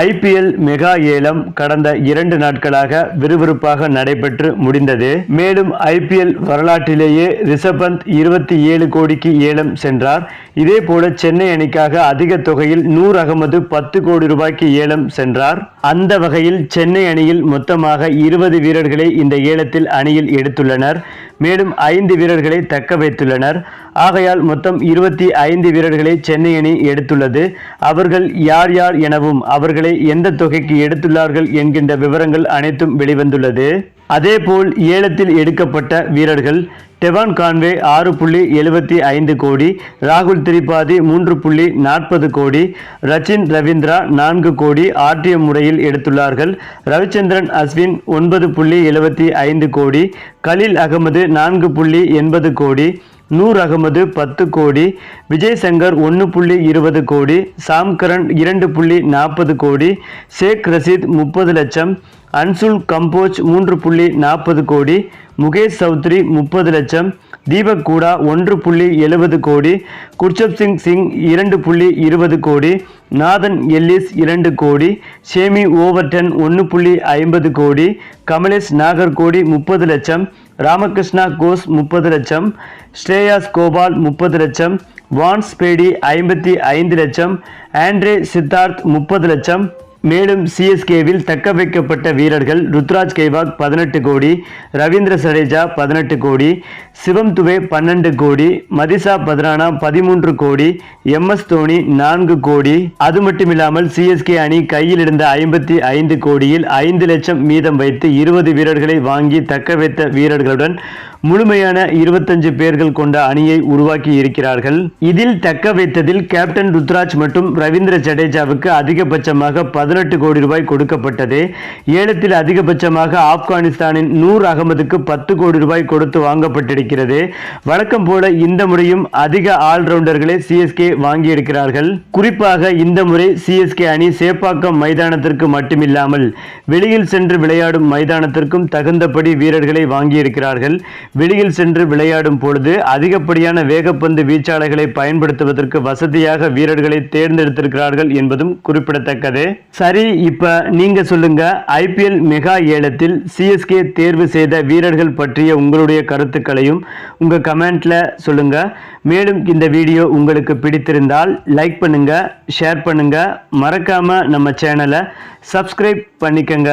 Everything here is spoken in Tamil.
ஐபிஎல் மெகா ஏலம் கடந்த இரண்டு நாட்களாக விறுவிறுப்பாக நடைபெற்று முடிந்தது. மேலும் ஐபிஎல் வரலாற்றிலேயே ரிஷப் பந்த் இருபத்தி ஏழு கோடிக்கு ஏலம் சென்றார். இதே போல சென்னை அணிக்காக அதிக தொகையில் நூர் அகமது பத்து கோடி ரூபாய்க்கு ஏலம் சென்றார். அந்த வகையில் சென்னை அணியில் மொத்தமாக இருபது வீரர்களை இந்த ஏலத்தில் அணியில் எடுத்துள்ளனர். மேலும் ஐந்து வீரர்களை தக்க வைத்துள்ளனர். ஆகையால் மொத்தம் இருபத்தி ஐந்து வீரர்களை சென்னை அணி எடுத்துள்ளது. அவர்கள் யார் யார் எனவும் அவர்களை எந்த தொகைக்கு எடுத்துள்ளார்கள் என்கின்ற விவரங்கள் அனைத்தும் வெளிவந்துள்ளது. அதேபோல் ஏலத்தில் எடுக்கப்பட்ட வீரர்கள் டெவான் கான்வே ஆறு புள்ளி எழுபத்தி ஐந்து கோடி ராகுல் திரிபாதி மூன்று புள்ளி நாற்பது கோடி ரச்சின் ரவீந்திரா நான்கு கோடி ஆர்டிஎம் முறையில் எடுத்துள்ளார்கள். ரவிச்சந்திரன் அஸ்வின் ஒன்பது புள்ளி எழுபத்தி ஐந்து கோடி கலீல் அகமது நான்கு புள்ளி எண்பது கோடி நூர் அகமது பத்து கோடி விஜய் சங்கர் ஒன்று புள்ளி இருபது கோடி சாம்கரன் இரண்டு புள்ளி நாற்பது கோடி ஷேக் ரசீத் முப்பது லட்சம் அன்சுல் கம்போஜ் மூன்று புள்ளி நாற்பது கோடி முகேஷ் சௌத்ரி முப்பது லட்சம் தீபக் கூடா ஒன்று புள்ளி எழுபது கோடி குர்ஷப் சிங் சிங் இரண்டு புள்ளி இருபது கோடி நாதன் எல்லிஸ் இரண்டு கோடி ஷேமி ஓவர்டன் ஒன்று புள்ளி ஐம்பது கோடி கமலேஷ் நாகர்கோடி முப்பது லட்சம் ராமகிருஷ்ணா கோஸ் முப்பது லட்சம் ஸ்ரேயாஸ் கோபால் முப்பது லட்சம் வான்ஸ் பேடி ஐம்பத்தி ஐந்து லட்சம் ஆண்ட்ரே சித்தார்த் முப்பது லட்சம் மேலும் சிஎஸ்கேவில் தக்க வைக்கப்பட்ட வீரர்கள் ருத்ராஜ் கெய்வாக் பதினெட்டு கோடி ரவீந்திர சடேஜா பதினெட்டு கோடி சிவம் துவே பன்னெண்டு கோடி மதிசா பத்ரானா பதிமூன்று கோடி எம் எஸ் தோனி நான்கு கோடி. அது மட்டுமில்லாமல் சிஎஸ்கே அணி கையில் இருந்த ஐம்பத்தி ஐந்து கோடியில் ஐந்து லட்சம் மீதம் வைத்து இருபது வீரர்களை வாங்கி தக்க வைத்த வீரர்களுடன் முழுமையான இருபத்தஞ்சு பேர்கள் கொண்ட அணியை உருவாக்கி இருக்கிறார்கள். இதில் தக்க வைத்ததில் கேப்டன் ருத்ராஜ் மற்றும் ரவீந்திர ஜடேஜாவுக்கு அதிகபட்சமாக பதினெட்டு கோடி ரூபாய் கொடுக்கப்பட்டது. ஏலத்தில் அதிகபட்சமாக ஆப்கானிஸ்தானின் நூர் அகமதுக்கு பத்து கோடி ரூபாய் கொடுத்து வாங்கப்பட்டிருக்கிறது. வழக்கம் போல இந்த முறையும் அதிக ஆல்ரவுண்டர்களை சிஎஸ்கே வாங்கியிருக்கிறார்கள். குறிப்பாக இந்த முறை சிஎஸ்கே அணி சேப்பாக்கம் மைதானத்திற்கு மட்டுமில்லாமல் வெளியில் சென்று விளையாடும் மைதானத்திற்கும் தகுந்தபடி வீரர்களை வாங்கியிருக்கிறார்கள். வெளியில் சென்று விளையாடும் பொழுது அதிகப்படியான வேகப்பந்து வீச்சாளர்களை பயன்படுத்துவதற்கு வசதியாக வீரர்களை தேர்ந்தெடுத்திருக்கிறார்கள் என்பதும் குறிப்பிடத்தக்கது. சரி இப்ப நீங்க சொல்லுங்க ஐபிஎல் மெகா ஏலத்தில் சிஎஸ்கே தேர்வு செய்த வீரர்கள் பற்றிய உங்களுடைய கருத்துக்களையும் உங்க கமெண்ட்ல சொல்லுங்க. மேலும் இந்த வீடியோ உங்களுக்கு பிடித்திருந்தால் லைக் பண்ணுங்க ஷேர் பண்ணுங்க. மறக்காம நம்ம சேனலை சப்ஸ்கிரைப் பண்ணிக்கங்க.